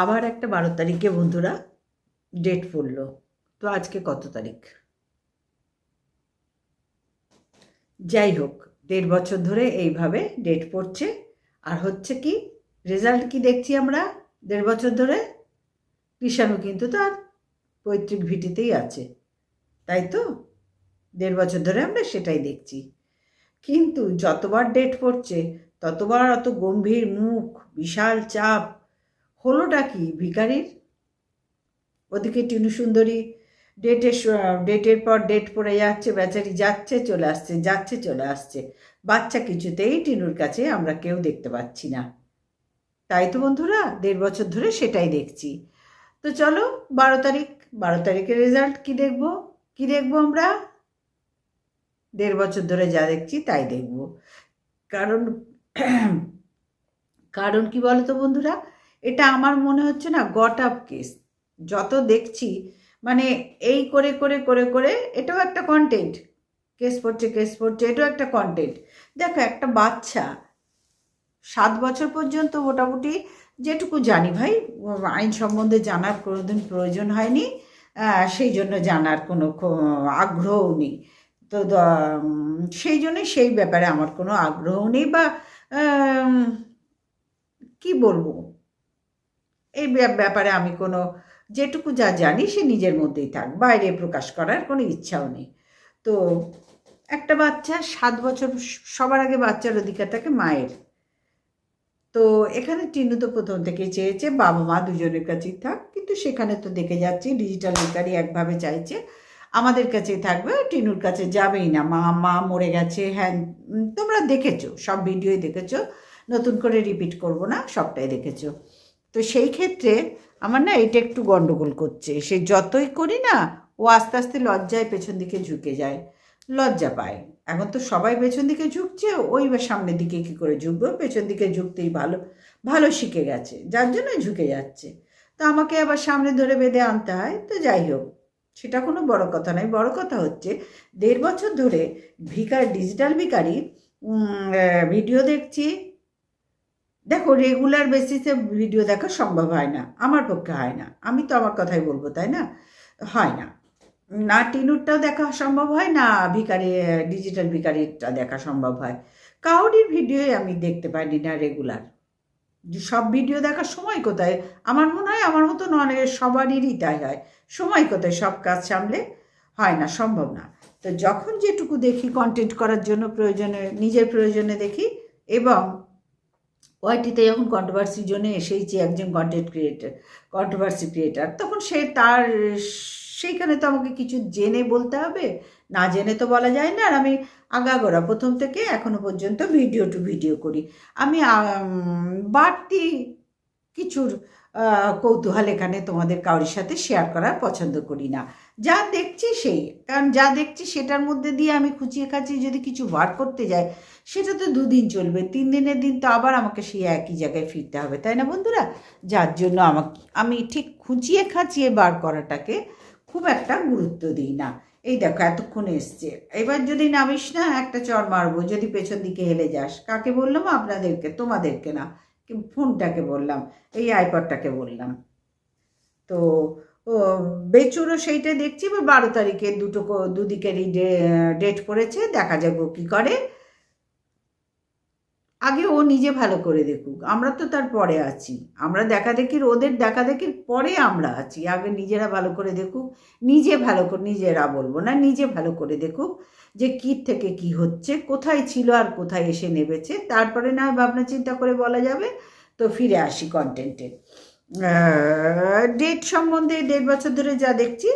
আবার একটা বারো তারিখে বন্ধুরা ডেট পড়ল তো আজকে কত তারিখ? যাই হোক, দেড় বছর ধরে এইভাবে ডেট পড়ছে। আর হচ্ছে কি রেজাল্ট কি দেখছি আমরা দেড় বছর ধরে? কৃষাণু কিন্তু তার পৈতৃক ভিটিতেই আছে। তাই তো? দেড় বছর ধরে আমরা সেটাই দেখছি। কিন্তু যতবার ডেট পড়ছে, ততবার অত গম্ভীর মুখ, বিশাল চাপ হলোটা কি? ভিকারির ওদিকে টিনু সুন্দরী ডেটের ডেটের পর ডেট পড়ে যাচ্ছে, বেচারি যাচ্ছে, চলে আসছে, যাচ্ছে, চলে আসছে। বাচ্চা কিছুতেই টিনুর কাছে আমরা কেউ দেখতে পাচ্ছি না। তাই তো বন্ধুরা, দেড় বছর ধরে সেটাই দেখছি। তো চলো, বারো তারিখ, বারো তারিখের রেজাল্ট কি দেখব? কি দেখব আমরা? দেড় বছর ধরে যা দেখছি, তাই দেখব। কারণ কারণ কি বলো তো বন্ধুরা? এটা আমার মনে হচ্ছে না গট আপ কেস যত দেখছি মানে এই করে করে করে করে, এটাও একটা কন্টেন্ট কেস পড়ছে কেস পড়ছে, এটাও একটা কন্টেন্ট দেখো, একটা বাচ্চা, সাত বছর পর্যন্ত মোটামুটি যেটুকু জানি ভাই, আইন সম্বন্ধে জানার কোনোদিন প্রয়োজন হয়নি সেই জন্য জানার কোনো আগ্রহও নেই। তো সেই জন্য সেই ব্যাপারে আমার কোনো আগ্রহ নেই বা কি বলব? এই ব্যাপ- ব্যাপারে আমি কোনো, যেটুকু যা জানি সে নিজের মধ্যেই থাক, বাইরে প্রকাশ করার কোনো ইচ্ছাও নেই। তো একটা বাচ্চা সাত বছর, সবার আগে বাচ্চার অধিকার থাকে মায়ের। তো এখানে টিনু তো প্রথম থেকে চেয়েছে, বাবা মা দুজনের কাছেই থাক, কিন্তু সেখানে তো দেখে যাচ্ছি ডিজিটাল বেকারি একভাবে চাইছে, আমাদের কাছেই থাকবে, টিনুর কাছে যাবেই না। মা মা মরে গেছে হ্যাঁ তোমরা দেখেছ, সব ভিডিওই দেখেছ, নতুন করে রিপিট করব না, সবটাই দেখেছ। তো সেই ক্ষেত্রে আমার না এটা একটু গন্ডগোল করছে। সে যতই করি না, ও আস্তে আস্তে লজ্জায় পেছন দিকে ঝুঁকে যায়। লজ্জা পায়। এখন তো সবাই পেছন দিকে ঝুঁকছে, ওই বা সামনের দিকে কী করে ঝুঁকবে? পেছন দিকে ঝুঁকতেই ভালো ভালো শিখে গেছে, যার জন্য ঝুঁকে যাচ্ছে। তো আমাকে আবার সামনে ধরে বেঁধে আনতে হয়, তো যাই হোক, সেটা কোনো বড় কথা নয়। বড় কথা হচ্ছে, দেড় বছর ধরে ভিকার, ডিজিটাল ভিকারি ভিডিও দেখছি দেখো রেগুলার বেসিসে ভিডিও দেখা সম্ভব হয় না। আমার পক্ষে হয় না। আমি তো আমার কথাই বলব, তাই না? হয় না। না টিনুরটাও দেখা সম্ভব হয় না ভিকারি ডিজিটাল ভিকারিটা দেখা সম্ভব হয়। কাউরির ভিডিওই আমি দেখতে পাইনি না রেগুলার সব ভিডিও দেখার সময় কোথায়? আমার মনে হয় আমার মতন অনেক সবারই তাই হয়। সময় কোথায়? সব কাজ সামলে হয় না, সম্ভব না। তো যখন যেটুকু দেখি কন্টেন্ট করার জন্য প্রয়োজনে, নিজের প্রয়োজনে দেখি এবং ওয়াইটিতে যখন কন্ট্রোভার্সির জন্য এসেইছি একজন কন্টেন্ট ক্রিয়েটার কন্ট্রোভার্সি ক্রিয়েটার তখন সে তার, সেইখানে তো আমাকে কিছু জেনে বলতে হবে। না জেনে তো বলা যায় না। আর আমি আগাগোড়া প্রথম থেকে এখনও পর্যন্ত ভিডিও টু ভিডিও করি। আমি, বাড়তি কিছুর কৌতূহল এখানে তোমাদের কারোর সাথে শেয়ার করার পছন্দ করি না। যা দেখছি সেই, কারণ যা দেখছি সেটার মধ্যে দিয়ে আমি খুঁচিয়ে খাচিয়ে যদি কিছু বার করতে যাই, সেটা তো দুদিন চলবে, তিন দিনের দিন তো আবার আমাকে সেই একই জায়গায় ফিরতে হবে, তাই না বন্ধুরা? যার জন্য আমাকে, আমি ঠিক খুঁচিয়ে খাচিয়ে বার করাটাকে খুব একটা গুরুত্ব দিই না। এই দেখো, এতক্ষণ এসছে। এবার যদি নামিস না, একটা চর মারবো, যদি পেছন দিকে হেলে যাস। কাকে বললাম? আপনাদেরকে, তোমাদেরকে না। ফোনটাকে বললাম, এই আইপডটাকে বললাম। তো বেচুরও সেইটা দেখছি, এবার বারো তারিখে দুটো দুদিকেরই ডেট পড়েছে, দেখা ও কী করে। আগে ও নিজে ভালো করে দেখুক। আমরা তো তার পরে আছি। আমরা দেখা দেখির ওদের দেখা দেখির পরে আমরা আছি। আগে নিজেরা ভালো করে দেখুক, নিজে ভালো করে, নিজেরা বলব না, নিজে ভালো করে দেখুক যে কী থেকে কি হচ্ছে, কোথায় ছিল আর কোথায় এসে নেবেছে তারপরে না ভাবনা চিন্তা করে বলা যাবে। তো ফিরে আসি কন্টেন্টে ডেট সম্বন্ধে দেড় বছর ধরে যা দেখছি,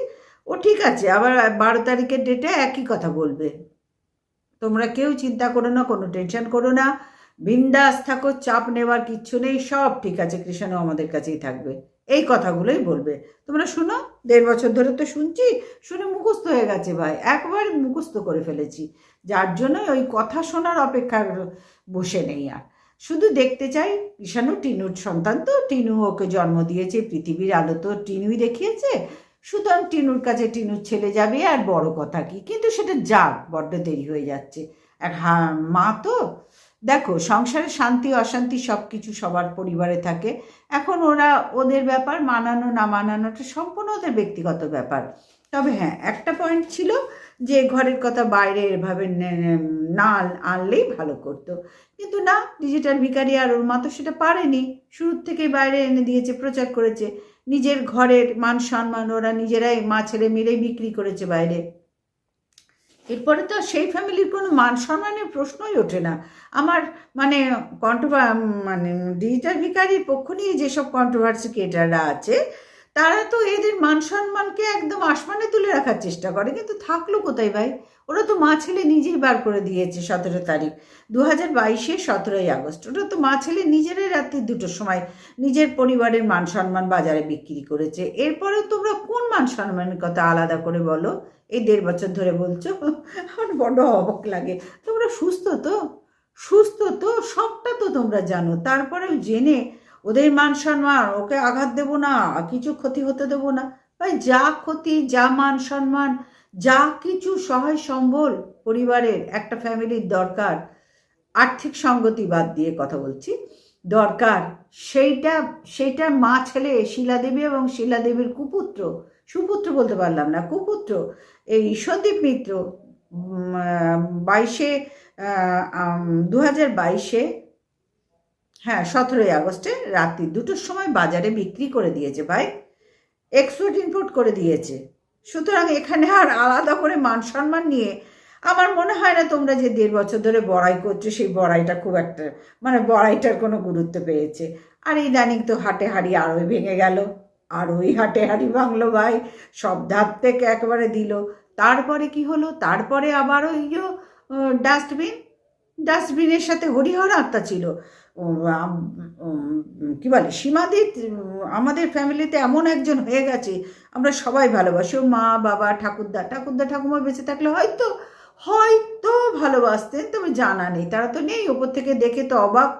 ও ঠিক আছে। আবার বারো তারিখের ডেটে একই কথা বলবে। তোমরা কেউ চিন্তা করো না, কোনো টেনশন করো না। বিন্দাস থাকো, চাপ নেওয়ার কিচ্ছু নেই, সব ঠিক আছে কৃষ্ণ আমাদের কাছেই থাকবে। এই কথাগুলোই বলবে। তোমরা শুনো, দেড় বছর ধরে তো শুনছি, শুনে মুখস্থ হয়ে গেছে ভাই, একবার মুখস্থ করে ফেলেছি। যার জন্য ওই কথা শোনার অপেক্ষা বসে নেই আর। শুধু দেখতে চাই ঈশানু টিনুর সন্তান তো, টিনু ওকে জন্ম দিয়েছে, পৃথিবীর আলো তো টিনুই দেখিয়েছে। সুতরাং টিনুর কাছে টিনুর ছেলে যাবে আর বড় কথা কি? কিন্তু সেটা যাক, বড্ড দেরি হয়ে যাচ্ছে। আর হ্যাঁ মা তো দেখো, সংসারে শান্তি, অশান্তি সব কিছু সবার পরিবারে থাকে। এখন ওরা ওদের ব্যাপার, মানানো, না মানানোটা সম্পূর্ণ ওদের ব্যক্তিগত ব্যাপার। তবে হ্যাঁ একটা পয়েন্ট ছিল যে ঘরের কথা বাইরে এভাবে নে- আনলেই ভালো করতো। কিন্তু না ডিজিটাল ভিকারি আর ওর মা তো সেটা পারেনি। শুরুর থেকেই বাইরে এনে দিয়েছে, প্রচার করেছে। নিজের ঘরের মান সম্মান ওরা নিজেরাই মা ছেলে মিলেই বিক্রি করেছে বাইরে। এরপরে তো সেই ফ্যামিলির কোনো মান সম্মানের প্রশ্নই ওঠে না। আমার মানে কন্ট্রোভার মানে ডিজিটাল ভিকারির পক্ষ নিয়ে যেসব কন্ট্রোভার্সি ক্রিয়েটাররা আছে তারা তো এদের মান সম্মানকে একদম আসমানে তুলে রাখার চেষ্টা করে, কিন্তু থাকল কোথায় ভাই? ওরা তো মা ছেলে নিজেই বার করে দিয়েছে সতেরো তারিখ। দু হাজার বাইশে সতেরোই আগস্ট। ওরা তো মা ছেলে নিজেরাই রাত্রি দুটোর সময় নিজের পরিবারের মান সম্মান বাজারে বিক্রি করেছে। এরপরে তোমরা কোন মান সম্মানের কথা আলাদা করে বলো? এই দেড় বছর ধরে বলছো? আমার বড় অবাক লাগে। তোমরা সুস্থ তো? সুস্থ তো? সবটা তো তোমরা জানো। তারপরেও জেনে ওদের মান সম্মান, ওকে আঘাত দেবো না কিছু ক্ষতি হতে দেবো না। ভাই, যা ক্ষতি, যা মান সম্মান, যা কিছু সহায় সম্বল পরিবারের, একটা ফ্যামিলির দরকার। আর্থিক সঙ্গতি বাদ দিয়ে কথা বলছি। দরকার। সেইটা সেইটা মা ছেলে শিলাদেবী এবং শিলাদেবীর কুপুত্র, সুপুত্র বলতে পারলাম না, কুপুত্র, এই সন্দীপ মিত্র বাইশে দু হাজার বাইশে হ্যাঁ সতেরোই আগস্টে রাত্রি দুটোর সময় বাজারে বিক্রি করে দিয়েছে ভাই। এক্সপোর্ট ইম্পোর্ট করে দিয়েছে। সুতরাং এখানে আর আলাদা করে মান সম্মান নিয়ে আমার মনে হয় না তোমরা যে দেড় বছর ধরে বড়াই করছ, সেই বড়াইটা খুব একটা মানে বড়াইটার কোনো গুরুত্ব পেয়েছে। আর ইদানিং তো হাটে হাড়ি আরোই ভেঙে গেল। আর ওই হাটে হাড়ি ভাঙলো ভাই। সব ধাপ থেকে একবারে দিল। তারপরে কি হলো? তারপরে আবার ওই ডাস্টবিন ডাস্টবিনের সাথে হরিহর আত্মা ছিল। কি বলে সীমাদি আমাদের ফ্যামিলিতে এমন একজন হয়ে গেছে, আমরা সবাই ভালোবাসি। ও মা, বাবা, ঠাকুরদা ঠাকুরদা, ঠাকুমা বেঁচে থাকলে হয়তো হয়তো ভালোবাসতেন তবে জানা নেই, তারা তো নেই, ওপর থেকে দেখে তো অবাক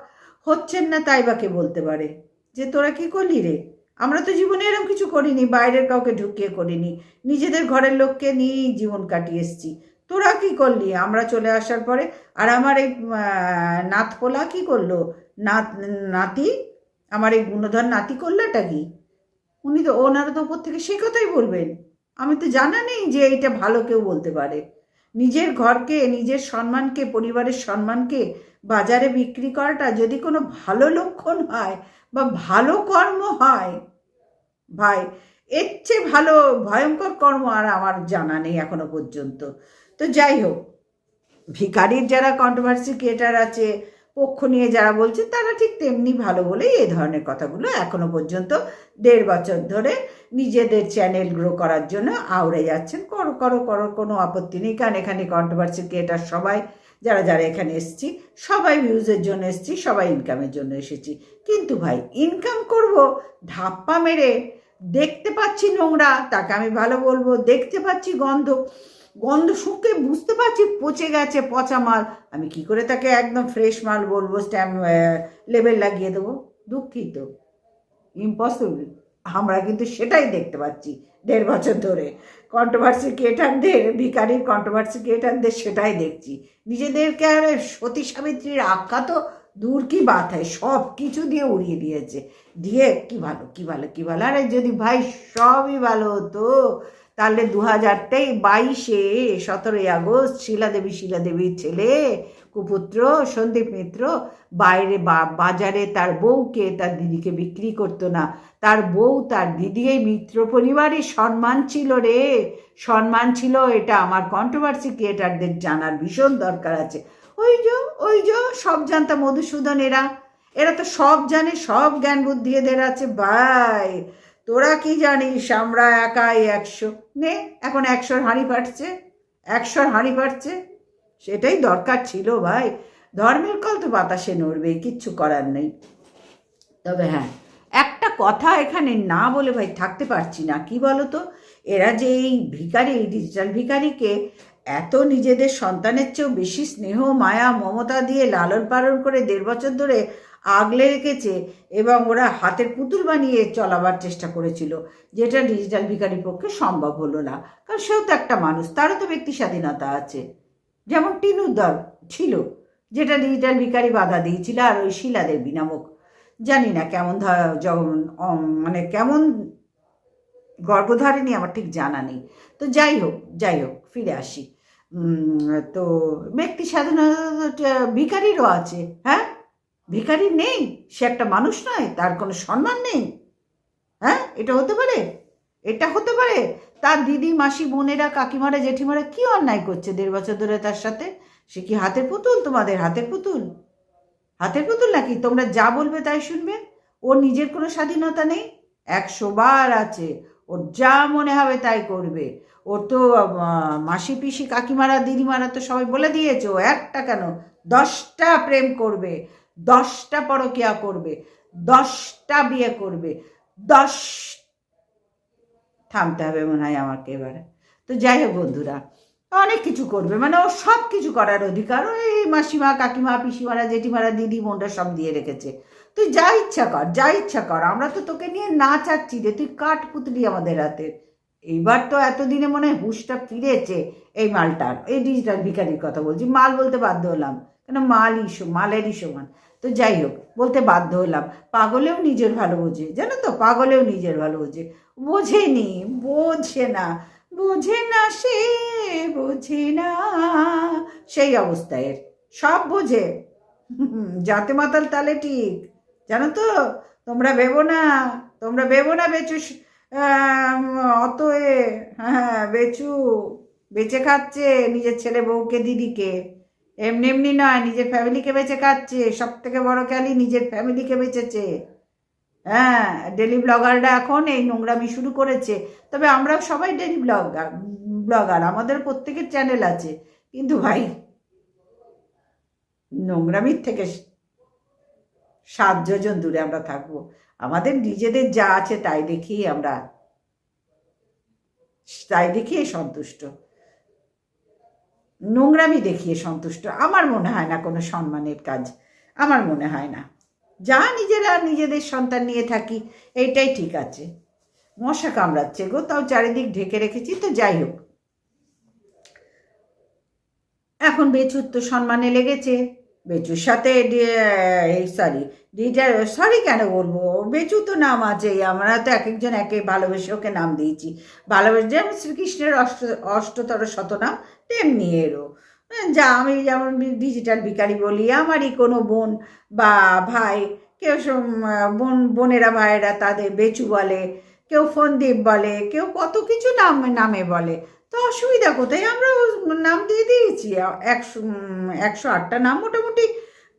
হচ্ছেন না, তাই বাকে বলতে পারে? যে তোরা কি করলি রে? আমরা তো জীবনে এরকম কিছু করিনি, বাইরের কাউকে ঢুকিয়ে করিনি, নিজেদের ঘরের লোককে নিয়েই জীবন কাটিয়ে এসছি। তোরা কি করলি? আমরা চলে আসার পরে, আর আমার এই নাথপোলা কি করল? নাত আমার এই গুণধর নাতি করলোটা কি? উনি তো ওনারা তো ওপর থেকে সে কথাই বলবেন। আমি তো জানা নেই যে এইটা ভালো কেউ বলতে পারে। নিজের ঘরকে, নিজের সম্মানকে, পরিবারের সম্মানকে বাজারে বিক্রি করাটা যদি কোনো ভালো লক্ষণ হয় বা ভালো কর্ম হয়, ভাই, এর চেয়ে ভালো ভয়ঙ্কর কর্ম আর আমার জানা নেই এখনও পর্যন্ত। তো যাই হোক ভিকারির যারা কন্ট্রোভার্সি ক্রিয়েটার আছে পক্ষ নিয়ে যারা বলছে, তারা ঠিক তেমনি ভালো বলেই এই ধরনের কথাগুলো এখনও পর্যন্ত দেড় বছর ধরে নিজেদের চ্যানেল গ্রো করার জন্য আউড়ে যাচ্ছেন। করো করো করো, কোনো আপত্তি নেই। কারণ এখানে কন্ট্রোভার্সি ক্রিয়েটার সবাই, যারা যারা এখানে এসেছি, সবাই ভিউজের জন্য এসেছি, সবাই ইনকামের জন্য এসেছি। কিন্তু ভাই ইনকাম করব, ধাপ্পা মেরে দেখতে পাচ্ছি নোংরা, তাকে আমি ভালো বলব, দেখতে পাচ্ছি গন্ধ। গন্ধ শুকে বুঝতে পারছি পচে গেছে পচা মাল। আমি কি করে তাকে একদম ফ্রেশ মাল বলব স্ট্যাম্প লেবেল লাগিয়ে দেবো? দুঃখিত। ইম্পসিবল আমরা কিন্তু সেটাই দেখতে পাচ্ছি দেড় বছর ধরে। কন্ট্রোভার্সি ক্রিয়েটারদের ভিকারির কন্ট্রোভার্সি ক্রিয়েটারদের সেটাই দেখছি। নিজেদেরকে আর সতী সাবিত্রীর আখ্যা তো দূর কি বাত হয় সব কিছু দিয়ে উড়িয়ে দিয়েছে। দিয়ে কি ভালো কি ভালো কি ভালো? আরে যদি ভাই সবই ভালো হতো তাহলে দু হাজার তেই বাইশে, সতেরোই আগস্ট, শিলাদেবী, শিলাদেবীর ছেলে, কুপুত্র, সন্দীপ মিত্র, বাইরে বাজারে তার বউকে তার দিদিকে বিক্রি করতো না। তার বউ তার দিদি এই মিত্র পরিবারের সম্মান ছিল রে। সম্মান ছিল এটা আমার কন্ট্রোভার্সি ক্রিয়েটারদের জানার ভীষণ দরকার আছে। ওই যে ওই যে, সব জানতা মধুসূদন এরা। এরা তো সব জানে, সব জ্ঞান বুদ্ধি এদের আছে। ভাই তোরা কি জানিস, আমরা একাই একশো? নে, এখন একশোর হাঁড়ি পাটছে একশোর হাঁড়ি পাটছে সেটাই দরকার ছিল ভাই। ধর্মের কল তো বাতাসে নড়বে কিচ্ছু করার নেই। তবে হ্যাঁ একটা কথা এখানে না বলে ভাই থাকতে পারছি না। কি বলো তো এরা যে এই এই ডিজিটাল ভিখারিকে এত নিজেদের সন্তানের চেয়েও বেশি স্নেহ, মায়া, মমতা দিয়ে লালন পালন করে দেড় বছর ধরে আগলে রেখেছে এবং ওরা হাতের পুতুল বানিয়ে চলাবার চেষ্টা করেছিল, যেটা ডিজিটাল ভিকারির পক্ষে সম্ভব হলো না। কারণ সেও তো একটা মানুষ, তারও তো ব্যক্তি স্বাধীনতা আছে। যেমন টিনুর দল ছিল, যেটা ডিজিটাল ভিকারি বাধা দিয়েছিল আর ওই শিলাদের বিনামুখ জানি না কেমন মানে কেমন গর্ভধারিণী, আমার ঠিক জানা নেই। তো যাই হোক যাই হোক ফিরে আসি। তো ব্যক্তি স্বাধীনতা ভিকারিরও আছে হ্যাঁ? ভিখারি নেই, সে একটা মানুষ নয়, তার কোনো সম্মান নেই হ্যাঁ? এটা হতে পারে? এটা হতে পারে? তার দিদি, মাসি, বোনেরা, কাকিমারা, জেঠিমারা কি অন্যায় করছে দেড় বছর ধরে তার সাথে? সে কি হাতের পুতুল তোমাদের? হাতের পুতুল? হাতের পুতুল নাকি? তোমরা যা বলবে তাই শুনবে? ওর নিজের কোনো স্বাধীনতা নেই? একশো বার আছে। ওর যা মনে হবে তাই করবে। ওর তো মাসি পিসি কাকিমারা, দিদিমারা তো সবাই বলে দিয়েছে, ও একটা কেন? দশটা প্রেম করবে, দশটা পরকিয়া করবে, দশটা বিয়ে করবে, দশ থামতে হবে মনে হয় আমাকে এবারে। তো যাই হোক বন্ধুরা, অনেক কিছু করবে মানে ও সব কিছু করার অধিকার, ওই মাসিমা, কাকিমা, পিসিমারা, জেঠিমারা দিদি বোনরা সব দিয়ে রেখেছে। তুই যা ইচ্ছা কর, যা ইচ্ছা কর। আমরা তো তোকে নিয়ে নাচাচ্ছি যে তুই কাঠ পুতলি আমাদের হাতের এইবার তো এতদিনে মনে হয় হুশটা ফিরেছে এই মালটার, এই ডিজিটাল ভিকারির কথা বলছি। মাল বলতে বাধ্য হলাম, কেন মালই মালেরই সমান তো যাই হোক, বলতে বাধ্য হলাম, পাগলেও নিজের ভালো বোঝে, জানো তো, পাগলেও নিজের ভালো বোঝে। বোঝেনি, বোঝে না বোঝে না সে, বোঝে না, সেই অবস্থায়। সব বোঝে। জাতে মাতাল তালে ঠিক। জানো তো তোমরা ভেবো না, তোমরা ভেবো না বেচু অত এ হ্যাঁ বেচু, বেঁচে খাচ্ছে নিজের ছেলে বউকে, দিদিকে। এমনি এমনি নয়, নিজের ফ্যামিলিকে বেঁচে খাচ্ছে সব থেকে বড় ক্যালি নিজের ফ্যামিলিকে বেঁচেছে। হ্যাঁ ডেলি ব্লগাররা এখন এই নোংরামি শুরু করেছে। তবে আমরাও সবাই ডেলি ব্লগার ব্লগার, আমাদের প্রত্যেকের চ্যানেল আছে। কিন্তু ভাই, নোংরামির থেকে সাত যোজন দূরে আমরা থাকব। আমাদের নিজেদের যা আছে তাই দেখেই আমরা, তাই দেখিয়ে সন্তুষ্ট। নোংরামি দেখিয়ে সন্তুষ্ট। আমার মনে হয় না কোনো সম্মানের কাজ। আমার মনে হয় না। যা নিজেরা নিজেদের সন্তান নিয়ে থাকি, এইটাই ঠিক আছে। মশা কামড়াচ্ছে গো, তাও চারিদিক ঢেকে রেখেছি, তো যাই হোক। এখন বেচুর তো সম্মানে লেগেছে। বেচুর সাথে এই সরি ডিটার সরি কেন বলব? বেচু তো নাম আছে আমরা তো এক একজন একে ভালোবেসে ওকে নাম দিয়েছি। ভালোবেসে যেমন শ্রীকৃষ্ণের অষ্ট, অষ্টতর শতনাম, তেমনি এরও। যা আমি যেমন ডিজিটাল ভিকারি বলি, আমারই কোনো বোন বা ভাই, কেউ বোন, বোনেরা ভাইয়েরা তাদের বেচু বলে, কেউ ফন্দীপ বলে, কেউ কত কিছু নাম, নামে বলে। তো অসুবিধা কোথায়? আমরা নাম দিয়ে দিয়েছি। একশো একশো আটটা নাম মোটামুটি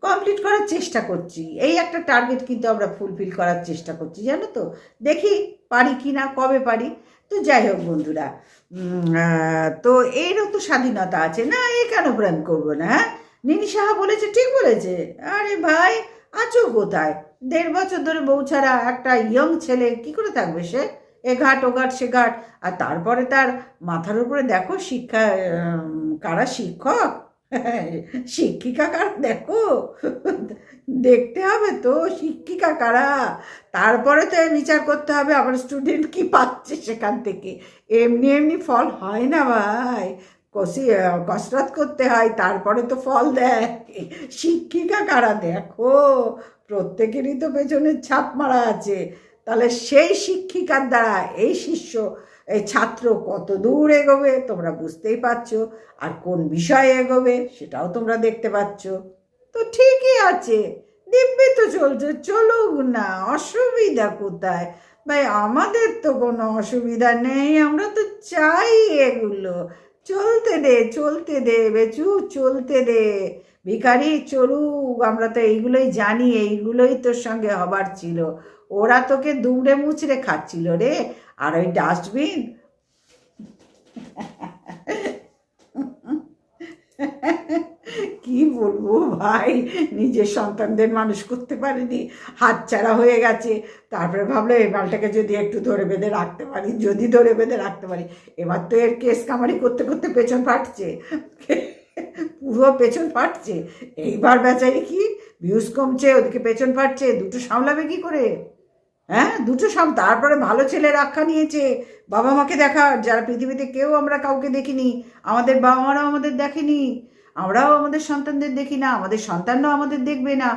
কমপ্লিট করার চেষ্টা করছি। এই একটা টার্গেট কিন্তু আমরা ফুলফিল করার চেষ্টা করছি, জানো তো? দেখি পারি কি না, কবে পারি? তো যাই হোক বন্ধুরা তো এরও তো স্বাধীনতা আছে। না, এ কেন প্রেম করব না হ্যাঁ? নিনি সাহা বলেছে, ঠিক বলেছে। আরে ভাই আছো কোথায়? দেড় বছর ধরে বউ ছাড়া একটা ইয়ং ছেলে কি করে থাকবে সে? এ ঘাট, ও ঘাট, সে ঘাট। আর তারপরে তার মাথার উপরে দেখো শিক্ষা কারা শিক্ষক? শিক্ষিকা কারা? দেখো। দেখতে হবে তো, শিক্ষিকা কারা? তারপরে তো বিচার করতে হবে, আমার স্টুডেন্ট কি পাচ্ছে সেখান থেকে। এমনি এমনি ফল হয় না ভাই। কষি কসরত করতে হয়, তারপরে তো ফল দেয়। শিক্ষিকা কারা? দেখো। প্রত্যেকেরই তো পেছনের ছাপ মারা আছে। তাহলে সেই শিক্ষিকার দ্বারা এই শিষ্য, এই ছাত্র কত দূর এগোবে তোমরা বুঝতেই পারছ। আর কোন বিষয়ে এগোবে সেটাও তোমরা দেখতে পাচ্ছ। তো ঠিকই আছে, দিব্যি তো চলছে, চলুক না, অসুবিধা কোথায়? ভাই, আমাদের তো কোনো অসুবিধা নেই, আমরা তো চাই এগুলো। চলতে দে চলতে দে, বেচু, চলতে দে। ভিখারি চলুক আমরা তো এইগুলোই জানি, এইগুলোই তোর সঙ্গে হবার ছিল। ওরা তোকে দুমড়ে মুচড়ে খাচ্ছিল রে, আর ওই ডাস্টবিন কি বলব ভাই, নিজের সন্তানদের মানুষ করতে পারেনি হাতছাড়া হয়ে গেছে। তারপরে ভাবলো এই মালটাকে যদি একটু ধরে বেঁধে রাখতে পারি, যদি ধরে বেঁধে রাখতে পারি। এবার তো এর কেস কামারি করতে করতে পেছন ফাটছে। পুরো পেছন ফাটছে। এইবার বেচারি কি? ভিউজ কমছে, ওদিকে পেছন ফাটছে, দুটো সামলাবে কি করে? হ্যাঁ দুটো সাম তারপরে ভালো ছেলে রাখা নিয়েছে। বাবা মাকে দেখা, যারা পৃথিবীতে কেউ আমরা কাউকে দেখিনি, আমাদের বাবা মারাও আমাদের দেখেনি, আমরাও আমাদের সন্তানদের দেখি না, আমাদের সন্তানরাও আমাদের দেখবে না।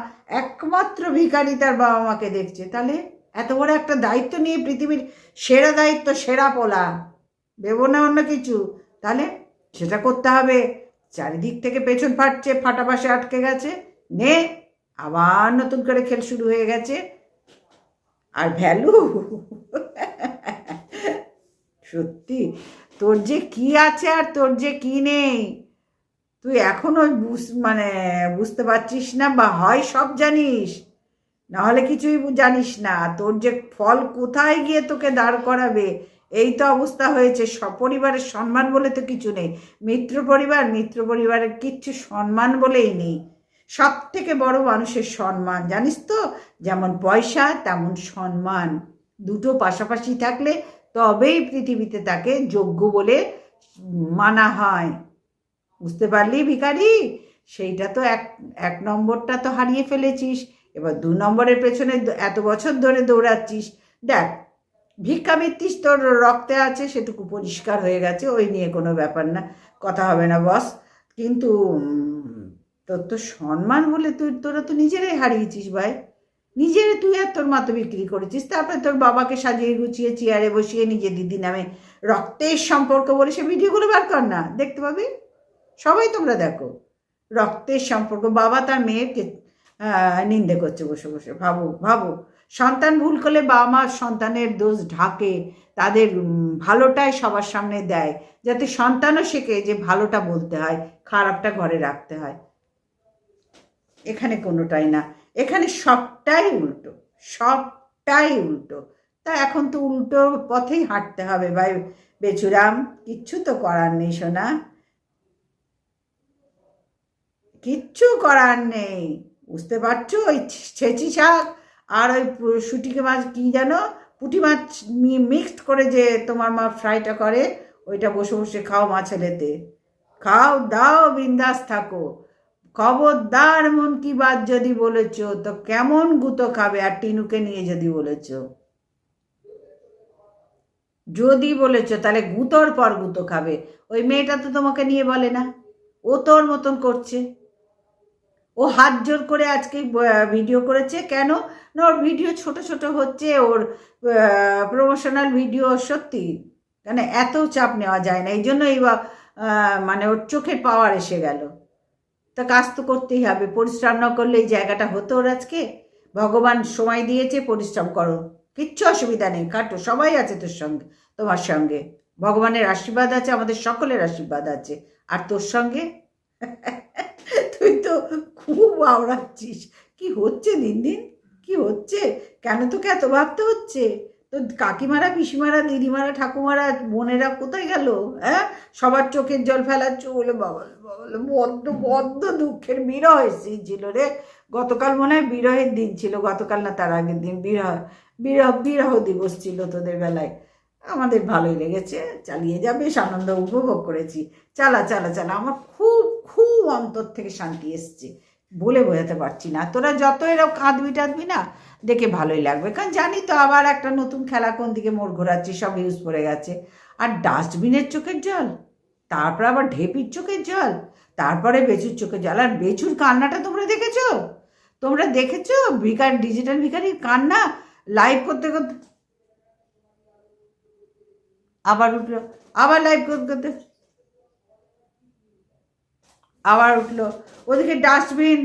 একমাত্র ভিখারি তার বাবা মাকে দেখছে। তাহলে এত বড় একটা দায়িত্ব নিয়ে পৃথিবীর সেরা দায়িত্ব, সেরা পোলা। ভেবো না অন্য কিছু। তাহলে সেটা করতে হবে। চারিদিক থেকে পেছন ফাটছে ফাটা পাশে আটকে গেছে। নে, আবার নতুন করে খেল শুরু হয়ে গেছে। আর ভ্যালু? সত্যি। তোর যে কি আছে আর তোর যে কি নেই? তুই এখনও মানে বুঝতে পারছিস না বা হয় সব জানিস? নাহলে কিছুই জানিস না। তোর যে ফল কোথায় গিয়ে তোকে দাঁড় করাবে? এই তো অবস্থা হয়েছে। সপরিবারের সম্মান বলে তো কিছু নেই। মিত্র পরিবার, মিত্র পরিবারের কিচ্ছু সম্মান বলেই নেই। সব থেকে বড় মানুষের সম্মান, জানিস তো? যেমন পয়সা, তেমন সম্মান। দুটো পাশাপাশি থাকলে তবেই পৃথিবীতে তাকে যোগ্য বলে মানা হয়। বুঝতে পারলি ভিখারি? সেইটা তো এক এক নম্বরটা তো হারিয়ে ফেলেছিস। এবার দু নম্বরের পেছনে এত বছর ধরে দৌড়াচ্ছিস। দেখ ভিক্ষাবৃত্তিস তোর রক্তে আছে, সেটুকু পরিষ্কার হয়ে গেছে, ওই নিয়ে কোনো ব্যাপার না। কথা হবে না, বস। কিন্তু তোর তো সম্মান বলে তুই, তোরা তো নিজেরাই হারিয়েছিস ভাই। নিজের তুই আর তোর মাতো বিক্রি করেছিস। তারপরে তোর বাবাকে সাজিয়ে গুছিয়ে চেয়ারে বসিয়ে নিজে দিদি নামে রক্তের সম্পর্ক বলে সে ভিডিওগুলো বার কর না। দেখতে পাবি? সবাই তোমরা দেখো। রক্তের সম্পর্ক। বাবা তার মেয়েকে নিন্দে করছে বসে বসে। ভাবো ভাবো। সন্তান ভুল করলে বাবা মা সন্তানের দোষ ঢাকে, তাদের ভালোটাই সবার সামনে দেয়। যাতে সন্তানও শেখে যে ভালোটা বলতে হয়, খারাপটা ঘরে রাখতে হয়। এখানে কোনোটাই না। এখানে সবটাই উল্টো সবটাই উল্টো। তা এখন তো উল্টো পথেই হাঁটতে হবে ভাই। বেচুরাম, কিচ্ছু তো করার নেই সোনা। কিচ্ছু করার নেই। বুঝতে পারছ? ওই ছেঁচি শাক আর ওই শুটিকে মাছ কী যেন পুঁটি মাছ মিক্সড করে যে তোমার মা ফ্রাইটা করে, ওইটা বসে বসে খাও মা ছেলেতে। খাও, দাও, বিন্দাস থাকো। খবরদার মন কি বাদ যদি বলেছ তো কেমন গুতো খাবে? আর টিনুকে নিয়ে যদি বলেছ। যদি বলেছ তাহলে গুতোর পর গুতো খাবে। ওই মেয়েটা তো তোমাকে নিয়ে বলে না। ও তোর মতন করছে। ও হাত জোর করে আজকে ভিডিও করেছে। কেন? না ওর ভিডিও ছোট ছোট হচ্ছে। ওর প্রমোশনাল ভিডিও সত্যি। কেন? এত চাপ নেওয়া যায় না। এই জন্য আহ, মানে ওর চোখের পাওয়ার এসে গেল। তা কাজ তো করতেই হবে। পরিশ্রম না করলে এই জায়গাটা হতো ওর আজকে। ভগবান সময় দিয়েছে, পরিশ্রম করো। কিচ্ছু অসুবিধা নেই, কাটো। সবাই আছে তোর সঙ্গে, তোমার সঙ্গে। ভগবানের আশীর্বাদ আছে, আমাদের সকলের আশীর্বাদ আছে। আর তোর সঙ্গে? তুই তো খুব আওড়াচ্ছিস। কি হচ্ছে দিন দিন? কি হচ্ছে? কেন তোকে এত ভাবতে হচ্ছে? তো কাকিমারা, পিসিমারা, দিদিমারা, ঠাকুমারা, বোনেরা কোথায় গেল? হ্যাঁ? সবার চোখের জল ফেলাচ্ছ বলে বাবা বলে বড্ড বড্ড দুঃখের বিরহ ছিল রে। গতকাল মনে হয় বিরহের দিন ছিল, গতকাল না তার আগের দিন বিরহ বিরহ বিরহ দিবস ছিল তোদের বেলায়। আমাদের ভালোই লেগেছে, চালিয়ে যা, বেশ আনন্দ উপভোগ করেছি। চালা চালা চালা, আমার খুব খুব অন্তর থেকে শান্তি এসছে। বলে বোঝাতে পারছি না। তোরা যত এরকম কাঁদবি টাঁদবি না, দেখে ভালোই লাগবে। কারণ জানি তো আবার একটা নতুন খেলা কোন দিকে মোড় ঘোরাচ্ছি, সব ইউজ পড়ে গেছে। আর ডাস্টবিনের চোখের জল, তারপর আবার ঢেপির চোখের জল, তারপরে বেচুর চোখের জল। আর বেচুর কান্নাটা তোমরা দেখেছ? তোমরা দেখেছ? ভিকার ডিজিটাল ভিকারির কান্না লাইভ করতে করতে? আবার উঠল, আবার লাইভ করতে করতে? আবার উঠল। ওদিকে ডাস্টবিন।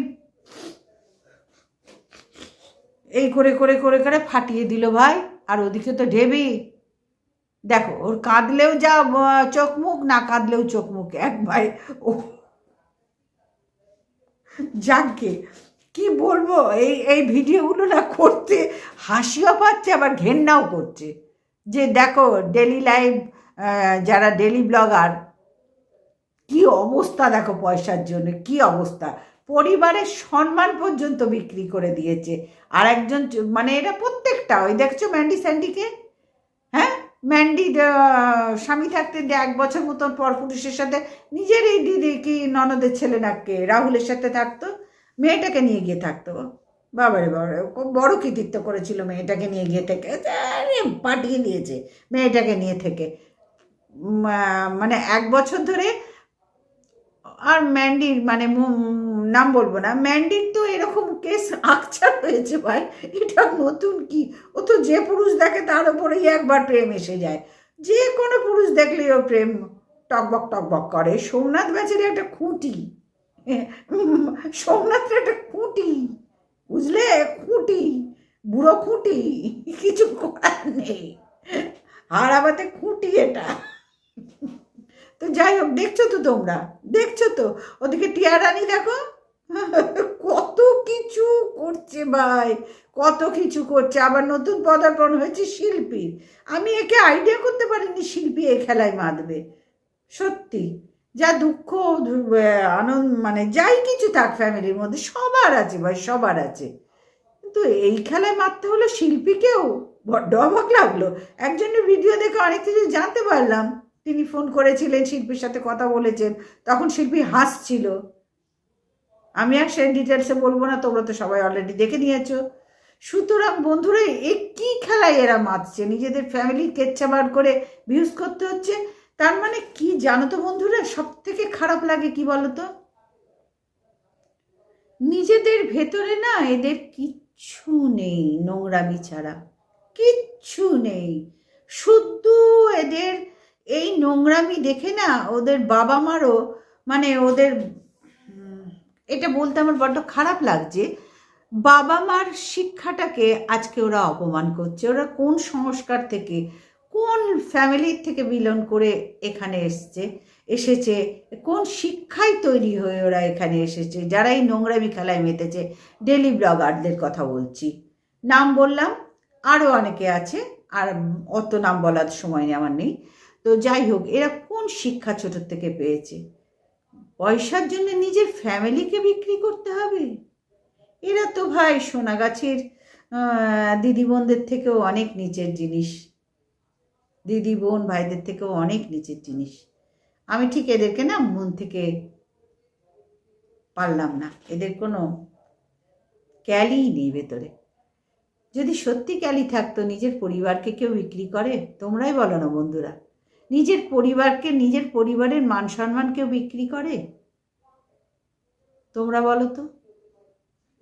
এই করে করে করে করে ফাটিয়ে দিল ভাই। আর ওদিকে তো ঢেবি। দেখো, ওর কাঁদলেও যা চোখ মুখ, না কাঁদলেও চোখ মুখ। এক ভাই, ও যাকে, কি বলব? এই এই ভিডিওগুলো না করতে, হাসিও পাচ্ছে, আবার ঘেন্নাও করছে। যে দেখো ডেলি লাইভ যারা ডেলি ব্লগার কি অবস্থা দেখো পয়সার জন্য, কি অবস্থা? পরিবারের সম্মান পর্যন্ত বিক্রি করে দিয়েছে। আর একজন মানে এটা প্রত্যেকটা, ওই দেখছ ম্যান্ডি স্যান্ডিকে? হ্যাঁ? ম্যান্ডি স্বামী থাকতে যে এক বছর মতন পর পুরুষের সাথে নিজের এই দিদি কি ননদের ছেলে নাকে রাহুলের সাথে থাকতো, মেয়েটাকে নিয়ে গিয়ে থাকতো। বাবারে বাবারে বড় কৃতিত্ব করেছিল মেয়েটাকে নিয়ে গিয়ে থেকে পাঠিয়ে দিয়েছে, মেয়েটাকে নিয়ে থেকে। মানে এক বছর ধরে আর ম্যান্ডির মানে নাম বলব না, ম্যান্ডির তো এরকম কেস আকচার হয়েছে ভাই। এটা নতুন কি? ও তো যে পুরুষ দেখে তার ওপরেই একবার প্রেম এসে যায়। যে কোনো পুরুষ দেখলেই ও প্রেম টকবক টকবক করে। সোমনাথ ব্যাচের একটা খুঁটি। সোমনাথের একটা খুঁটি, বুঝলে? খুঁটি, বুড়ো খুঁটি, কিছু করার নেই। হারাবাতে খুঁটি এটা। তো যাই হোক, দেখছ তো তোমরা? দেখছ তো? ওদিকে টিয়ারানি দেখো? কত কিছু করছে ভাই, কত কিছু করছে। আবার নতুন পদার্পণ হয়েছে শিল্পীর আমি একে আইডিয়া করতে পারিনি শিল্পী এই খেলায় মাতবে সত্যি, যা দুঃখ আনন্দ মানে যাই কিছু থাক ফ্যামিলির মধ্যে, সবার আছে ভাই, সবার আছে। কিন্তু এই খেলায় মারতে হলো শিল্পীকেও বড্ড অবাক লাগল। একজনের ভিডিও দেখে অনেক কিছু জানতে পারলাম। তিনি ফোন করেছিলেন শিল্পীর সাথে কথা বলেছেন, তখন শিল্পী হাসছিল। আমি আর সে ডিটেলসে বলব না, তোমরা তো সবাই অলরেডি দেখে নিয়েছো। সুতরাং বন্ধুরা, এ কী খেলায় এরা মাতছে? নিজেদের ফ্যামিলি কেচ্ছা বার করে ভিউজ করতে হচ্ছে? তার মানে কি জানো তো বন্ধুরা সব থেকে খারাপ লাগে কি বলো তো নিজেদের ভেতরে না এদের কিচ্ছু নেই, নোংরামি ছাড়া। কিচ্ছু নেই। শুধু এদের এই নোংরামি দেখে না ওদের বাবা মারও মানে ওদের, এটা বলতে আমার বড্ড খারাপ লাগছে। বাবা মার শিক্ষাটাকে আজকে ওরা অপমান করছে। ওরা কোন সংস্কার থেকে, কোন ফ্যামিলির থেকে বিলন করে এখানে এসছে, এসেছে, কোন শিক্ষায় তৈরি হয়ে ওরা এখানে এসেছে, যারা এই নোংরামি খেলায় মেতেছে ডেলি ব্লগারদের কথা বলছি। নাম বললাম আরও অনেকে আছে, আর অত নাম বলার সময় নেই আমার নেই। তো যাই হোক, এরা কোন শিক্ষা ছোটোর থেকে পেয়েছে? পয়সার জন্য নিজের ফ্যামিলিকে বিক্রি করতে হবে? এরা তো ভাই সোনাগাছির দিদি বোনদের থেকেও অনেক নিচের জিনিস। দিদি বোন ভাইদের থেকেও অনেক নিচের জিনিস। আমি ঠিক এদেরকে না মন থেকে পারলাম না। এদের কোনো ক্যালিই নেই ভেতরে। যদি সত্যি ক্যালি থাকতো, নিজের পরিবারকে কেউ বিক্রি করে, তোমরাই বলো না বন্ধুরা। নিজের পরিবারকে, নিজের পরিবারের মান সম্মান কেউ বিক্রি করে? তোমরা বলো তো।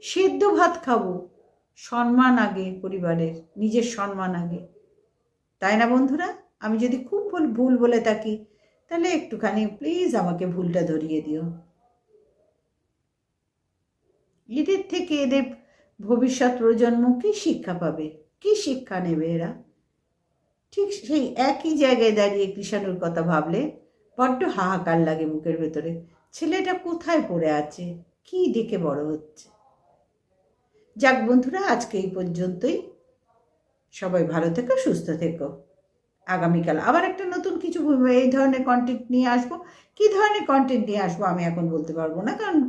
সেদ্ধ ভাত খাব। সম্মান আগে পরিবারের, নিজের সম্মান আগে। তাই না বন্ধুরা? আমি যদি খুব ভুল ভুল বলে থাকি, তাহলে একটুখানি প্লিজ আমাকে ভুলটা ধরিয়ে দিও। এদের থেকে এদের ভবিষ্যৎ প্রজন্ম কি শিক্ষা পাবে? কি শিক্ষা নেবে এরা? ঠিক সেই একই জায়গায় দাঁড়িয়ে কৃষাণুর কথা ভাবলে বড্ড হাহাকার লাগে বুকের ভেতরে। ছেলেটা কোথায় পড়ে আছে? কি দেখে বড় হচ্ছে? যাক বন্ধুরা, আজকে এই পর্যন্তই। সবাই ভালো থেকো, সুস্থ থেকো। আগামীকাল আবার একটা নতুন কিছু এই ধরনের কন্টেন্ট নিয়ে আসব। কি ধরনের কন্টেন্ট নিয়ে আসব আমি এখন বলতে পারব না, কারণ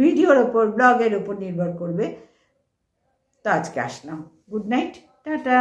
ভিডিওর ওপর, ব্লগের ওপর নির্ভর করবে। তো আজকে আসলাম। Good night, tata.